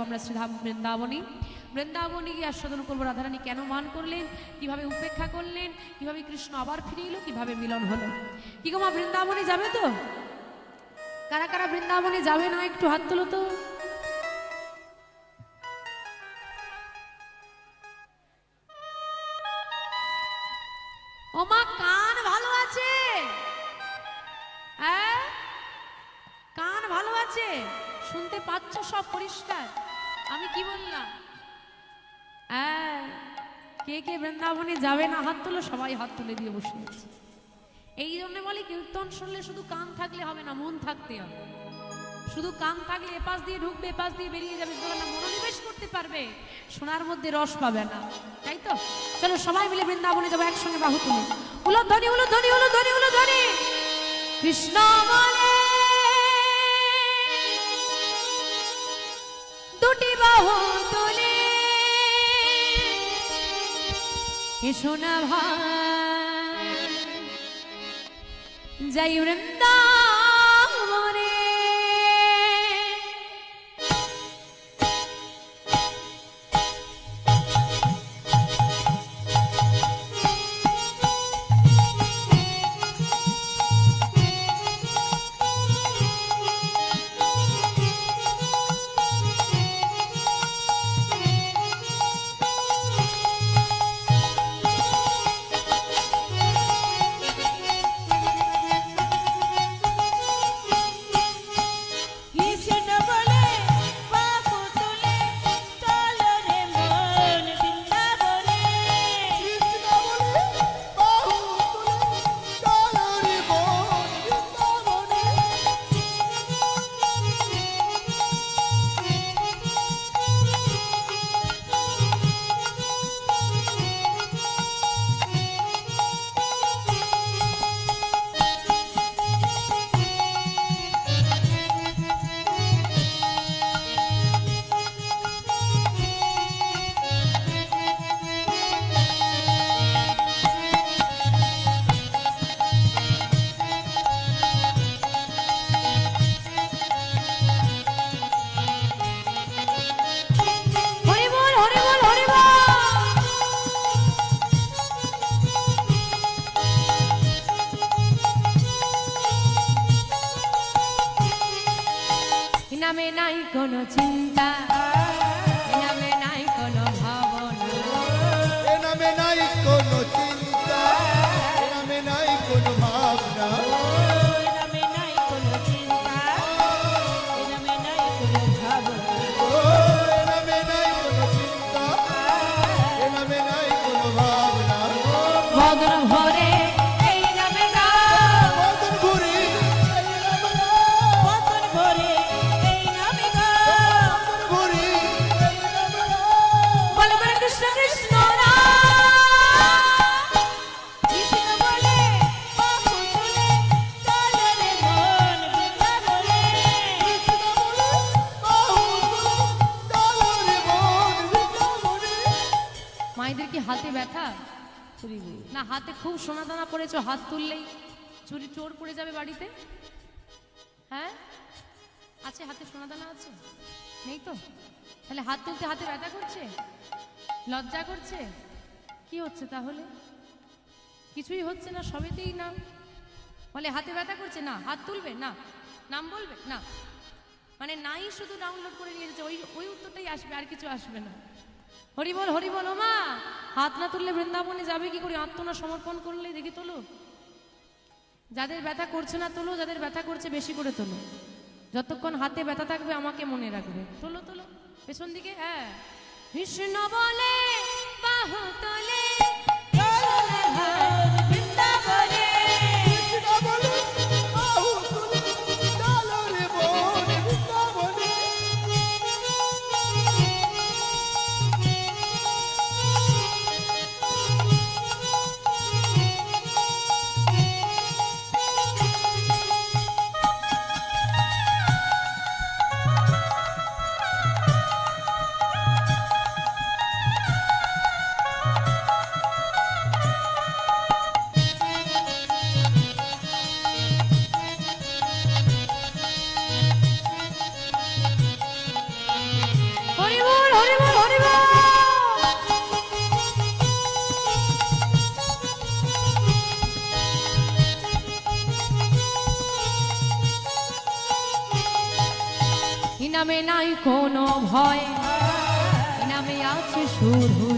আমরা শ্রীধাম বৃন্দাবনী। বৃন্দাবনী গিয়ে আস্বাদন করব। রাধারানী কেন মান করলেন? কীভাবে উপেক্ষা করলেন? কীভাবে কৃষ্ণ আবার ফিরে এলো? কীভাবে মিলন হলো? কি গো মা, বৃন্দাবনী যাবে তো? কারা কারা বৃন্দাবনে যাবে না? একটু হাত তুলো তো। কে কে বৃন্দাবনে যাবে না হাত তুলো, সবাই হাত তুলে দিয়ে বসে আছে। এই জন্য বলি, কীর্তন শুনলে শুধু কান থাকলে হবে না, মন থাকতে হবে। শুধু কান থাকলে এপাশ দিয়ে ঢুকবে, এপাশ দিয়ে বেরিয়ে যাবে মনোনিবেশ করতে পারবে। সোনার মধ্যে রস পাবে না, তাই তো? চলো সবাই মিলে বৃন্দাবনে যাব, একসঙ্গে বাহু তুলে। উলো ধ্বনি উলো ধ্বনি উলো ধ্বনি উলো ধ্বনি কৃষ্ণ বলে এসো না ভাই। যাই বৃন্দাবনে নাই কোনো চিন্তা। সোনা হাত তুললেই চুরি, চোর পড়ে যাবে বাড়িতে? হ্যাঁ? আছে হাতে সোনা দানা আছে? নেই তো? তাহলে হাত তুলতে হাতে ব্যথা করছে? লজ্জা করছে? কি হচ্ছে তাহলে? কিছুই হচ্ছে না, সবেতেই না। বলে হাতে ব্যথা করছে? না, হাত তুলবে? না। নাম বলবে? না। মানে নাই শুধু ডাউনলোড করে নিয়ে যাচ্ছে ওই ওই উত্তরটাই আসবে, আর কিছু আসবে না। হরি বল হরি বল মা। হাত না তুললে বৃন্দাবনে যাবে কি করে? আত্মনা সমর্পণ করলে দেখি তোলো। যাদের ব্যথা করছে না তোলো, যাদের ব্যথা করছে বেশি করে তোলো। যতক্ষণ হাতে ব্যথা থাকবে, আমাকে মনে রাখবে। তোলো তোলো। পেছন দিকে হ্যাঁ। কৃষ্ণ বলে, বাহু তোলে। এ নামে আছে শুরু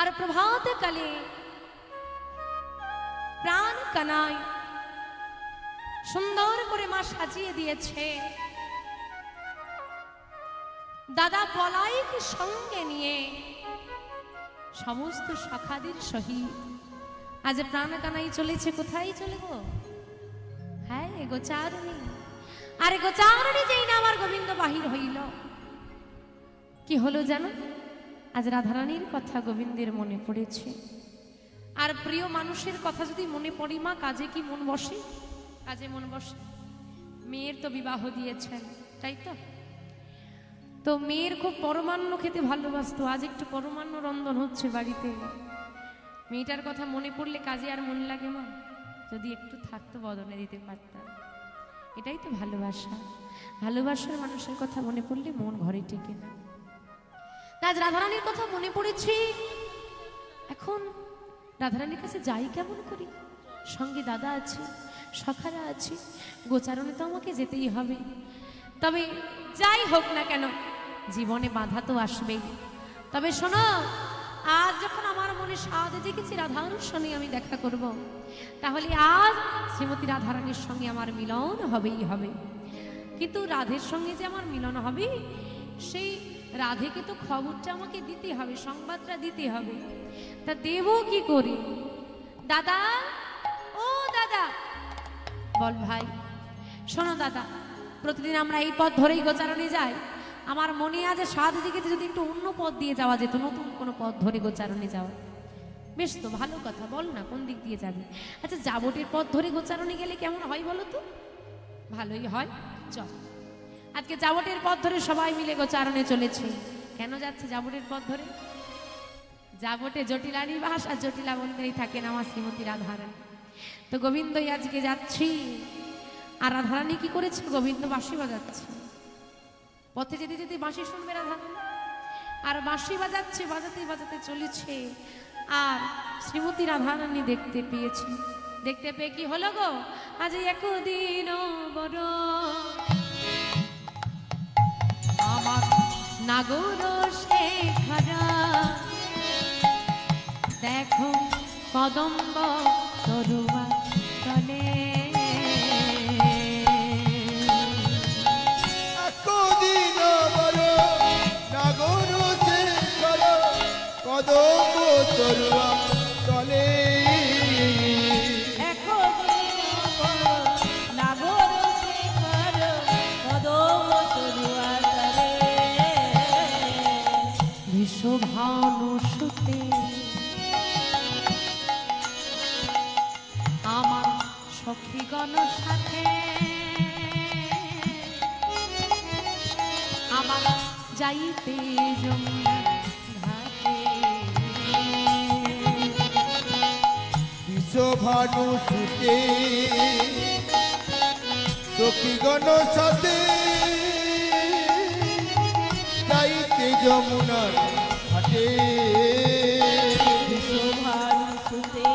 আর প্রভাত কালে প্রাণ কানায় সুন্দর করে মা সাজিয়ে দিয়েছে। দাদা পলাইকে সঙ্গে নিয়ে সমস্ত সখাদের সহিত। আজ প্রাণ কানাই চলেছে, কোথায় চলে গো? হ্যাঁ গোচারণী। আরে গোচারণী যেই না আমার গোবিন্দ বাহির হইল। কি হলো জানো? আজ রাধারানীর কথা গোবিন্দের মনে পড়েছে। আর প্রিয় মানুষের কথা যদি মনে পড়ি, মা, কাজে কি মন বসে? কাজে মন বসে। মেয়ের তো বিবাহ দিয়েছেন, তাই তো? তো মেয়ের খুব পরমান্ন খেতে ভালোবাসতো, আজ একটু পরমান্ন রন্ধন হচ্ছে বাড়িতে। মেয়েটার কথা মনে পড়লে কাজে আর মন লাগে, মা? যদি একটু থাকতো, বদনে দিতে পারতাম। এটাই তো ভালোবাসা। ভালোবাসার মানুষের কথা মনে পড়লে মন ঘরে টেকে না। আজ রাধারানীর কথা মনে পড়েছে? এখন রাধারানীর কাছে যাই কেমন করি? সঙ্গে দাদা আছে, সখারা আছে, গোচারণে তো আমাকে যেতেই হবে। তবে যাই হোক না কেন, জীবনে বাধা তো আসবেই। তবে শোনো, আজ যখন আমার মনে স্বাদ জেগেছে রাধার সঙ্গে আমি দেখা করব। তাহলে আজ শ্রীমতী রাধারানীর সঙ্গে আমার মিলন হবেই হবে। কিন্তু রাধের সঙ্গে যে আমার মিলন হবে, সেই রাধেকে তো খবরটা আমাকে দিতে হবে, সংবাদটা দিতে হবে। তা দেব কি করে? দাদা? ও দাদা! বল ভাই। শোনো দাদা, প্রতিদিন আমরা এই পথ ধরেই গোচারণে যাই। আমার মনে আছে সাত দিকে যদি একটু অন্য পথ দিয়ে যাওয়া যেত, নতুন কোনো পথ ধরে গোচারণে যাওয়া। বেশ তো, ভালো কথা, বল না, কোন দিক দিয়ে যাবে? আচ্ছা যাবটের পথ ধরে গোচারণে গেলে কেমন হয় বলো তো? ভালোই হয়, চল। আজকে যাবটের পথ ধরে সবাই মিলে গোচারণে চলেছে। কেন যাচ্ছে যাবটের পথ ধরে? যাবটে জটিলা নিবাস আর জটিলা মন্দিরেই থাকেন আমার শ্রীমতী রাধারানী। তো গোবিন্দই আজকে যাচ্ছি। আর রাধারানী কি করেছে? গোবিন্দ বাঁশি বাজাচ্ছে। পথে যেতে যেতে বাঁশি শুনবে রাধারানী। আর বাঁশি বাজাচ্ছে, বাজাতে বাজাতে চলেছে। আর শ্রীমতী রাধারানী দেখতে পেয়েছি। দেখতে পেয়ে কি হলো গো? আজ একদিন বড় আমার নাগর শেখরা। দেখো কদম্ব তরুয়া চলে যাইতে যমুনার ঘাটে বিশ্বভানু সুতে সখীগণ সাথে। যাইতে যমুনার ঘাটে। শোভানুসুতে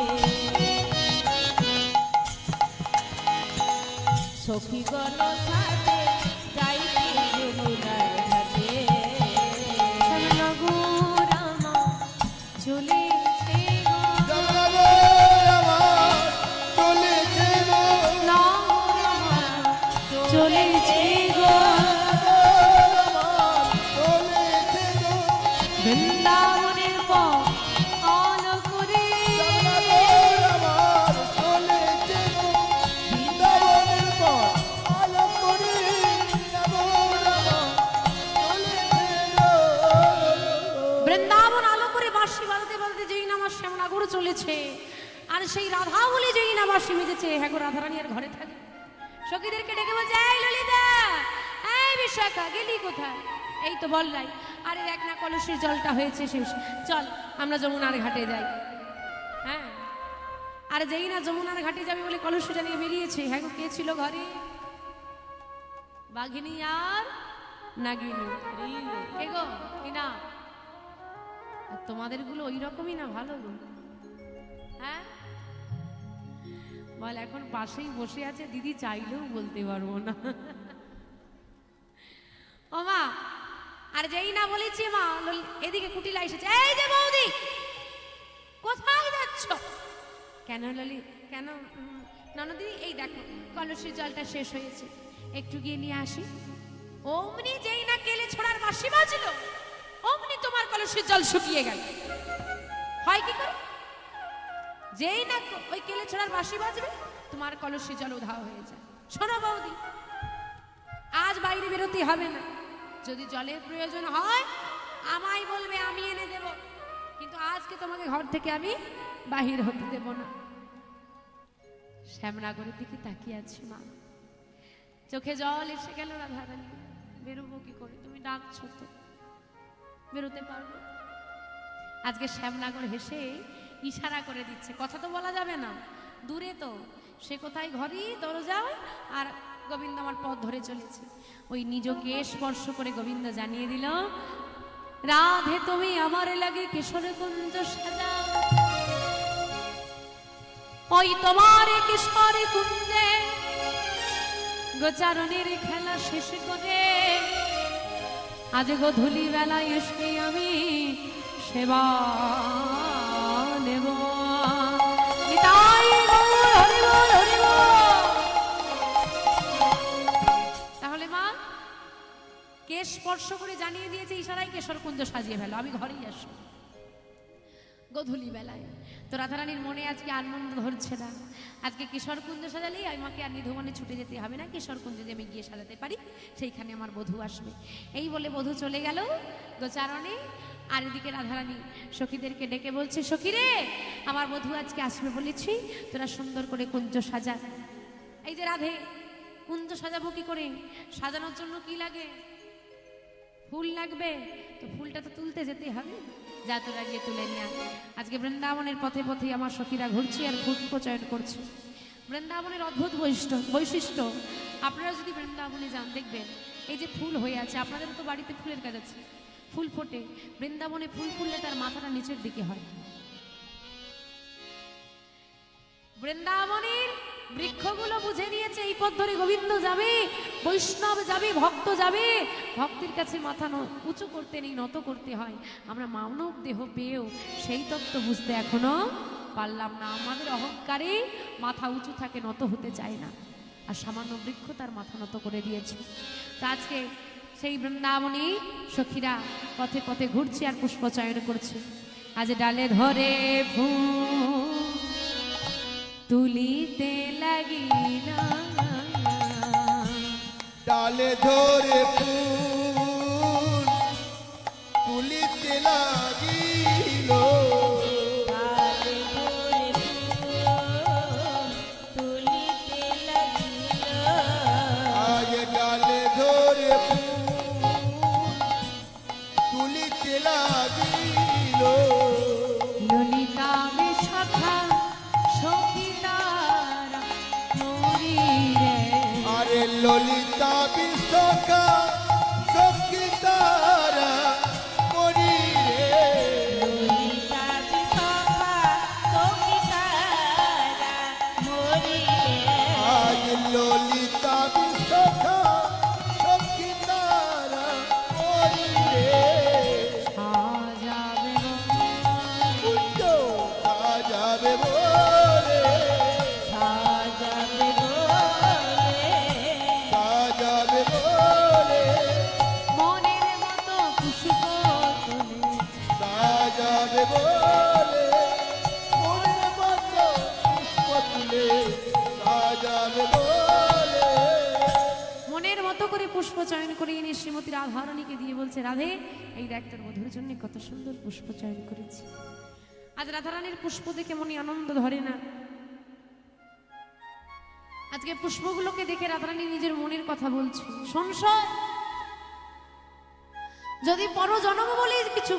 সখীগণ সাথে। বৃন্দাবন আলো করে বাঁশি বাজাতে বাজাতে যেই না আমার শ্যামনগর চলেছে, আর সেই রাধা বলে যেই না বাঁশি মেজেছে হ্যাঁ গো রাধারানী আর ঘরে থাকে সখীদেরকে ডেকে বলছে, এই ললিতা, এই বিশাখা, গেলি কোথায়? এই তো বললাই, আরে দেখ না, কলসের জলটা হয়েছে শেষ। চল, আমরা যমুনার ঘাটে যাই। হ্যাঁ আর যেই না যমুনার ঘাটে যাবে বলে কলসটা নিয়ে বেরিয়েছে হ্যাঁ গো, কে ছিল ঘরে? বাঘিনী আর নাগিনী। কে গো? না আর তোমাদেরগুলো ওই রকমই না ভালো গো। হ্যাঁ? বল, এখন পাশেই বসে আছে, দিদি চাইলেও বলতে পারব না। ও মা, আর যেই না বলেছি মা এদিকে কুটিলা এসেছে। এই যে বৌদি, কোথায় যাচ্ছ? কেন ললি, কেন ননদি এই দেখো, কলসির জলটা শেষ হয়েছে। একটু গিয়ে নিয়ে আসি। অমনি যেই না কেলে ছোড়ার বাসি বাজলো। তোমার কলসির জল শুকিয়ে গেল। হয় কি করে? যেই না ওই কেলে ছোড়ার বাসি বাজবে, তোমার কলসির জল উধাও হয়ে যায়। শোনো বৌদি, আজ বাইরে বেরোতে হবে না। যদি জলের প্রয়োজন হয়, আমায় বলবে, আমি এনে দেব। কিন্তু আজকে তোমাকে ঘর থেকে আমি বাহির হতে দেব না। শ্যামনগরের দিকে তাকিয়ে আছি মা। চোখে জল এসে গেল রাধারানী। বেরোবো কি করে? তুমি ডাকছো তো। বেরোতে পারব? আজকে শ্যামনগর হেসে ইশারা করে দিচ্ছে। কথা তো বলা যাবে না। দূরে তো। সে কোথায়? ঘরই দরজা আর গোবিন্দ আমার পথ ধরে চলেছে। ওই নিজকে স্পর্শ করে গোবিন্দ জানিয়ে দিল, রাধে, তুমি আমার লাগে কিশোর কুঞ্জ সাজা ওই তোমার কিশোর কুঞ্জে গোচারণের খেলা শেষ করে আজ গধূলি বেলায় এসে আমি সেবা নেব। তাহলে মা, কে স্পর্শ করে জানিয়ে দিয়েছে ইশারায় কেশর কুঞ্জ সাজিয়ে ফেলো, আমি ঘরেই আসব গধূলি বেলায়। তো রাধারানীর মনে আজকে আনন্দ ধরছে না। আজকে কিশোর কুঞ্জ সাজালেই আমাকে আর নিধুবনে ছুটে যেতে হবে না। কিশোর কুঞ্জ যদি আমি গিয়ে সাজাতে পারি, সেইখানে আমার বধূ আসবে। এই বলে বধূ চলে গেল গোচারণে। আর এদিকে রাধারানী সখীদেরকে ডেকে বলছে সখী রে আমার বধূ আজকে আসবে বলেছি, তোরা সুন্দর করে কুঞ্জ সাজা। এই যে রাধে, কুঞ্জ সাজাবো কি করে? সাজানোর জন্য কি লাগে? ফুল লাগবে? তো ফুলটা তো তুলতে যেতে হবে। যা তোরা তুলে নিয়ে আজকে বৃন্দাবনের পথে পথে আমার সখীরা ঘুরছে আর ফুল প্রচয়ন করছে। বৃন্দাবনের অদ্ভুত বৈশিষ্ট্য বৈশিষ্ট্য, আপনারা যদি বৃন্দাবনে যান, দেখবেন এই যে ফুল হয়ে আছে, আপনাদের তো বাড়িতে ফুলের কাজ আছে। ফুল ফোটে। বৃন্দাবনে ফুল ফুললে তার মাথাটা নিচের দিকে হয়। বৃন্দাবনের বৃক্ষগুলো বুঝে নিয়েছে, এই পথ ধরে গোবিন্দ যাবে। বৈষ্ণব যাবে, ভক্ত যাবে, ভক্তির কাছে মাথা উঁচু করতে নেই, নত করতে হয়। আমরা মানব দেহ পেয়েও সেই তত্ত্ব বুঝতে এখনও পারলাম না। আমাদের অহংকারে মাথা উঁচু থাকে, নত হতে চায় না। আর সামান্য বৃক্ষ তার মাথা নত করে দিয়েছে। তা আজকে সেই বৃন্দাবনী সখীরা পথে পথে ঘুরছে আর পুষ্প চয়ন করছে। আজ ডালে ধরে ফুল তুলিতে লাগিল ডালে ধরে মনের মতো করে পুষ্প চয়ন করে এনে শ্রীমতী রাধারানীকে দিয়ে বলছে, রাধে, এই দেখ মধুর জন্য কত সুন্দর পুষ্প চয়ন করেছি। আজ রাধারানীর পুষ্প দেখে মনে আনন্দ ধরে না। আজকে পুষ্পগুলোকে দেখে রাধারানী নিজের মনের কথা বলছে সংশয় যদি পর জন্ম বলে কিছু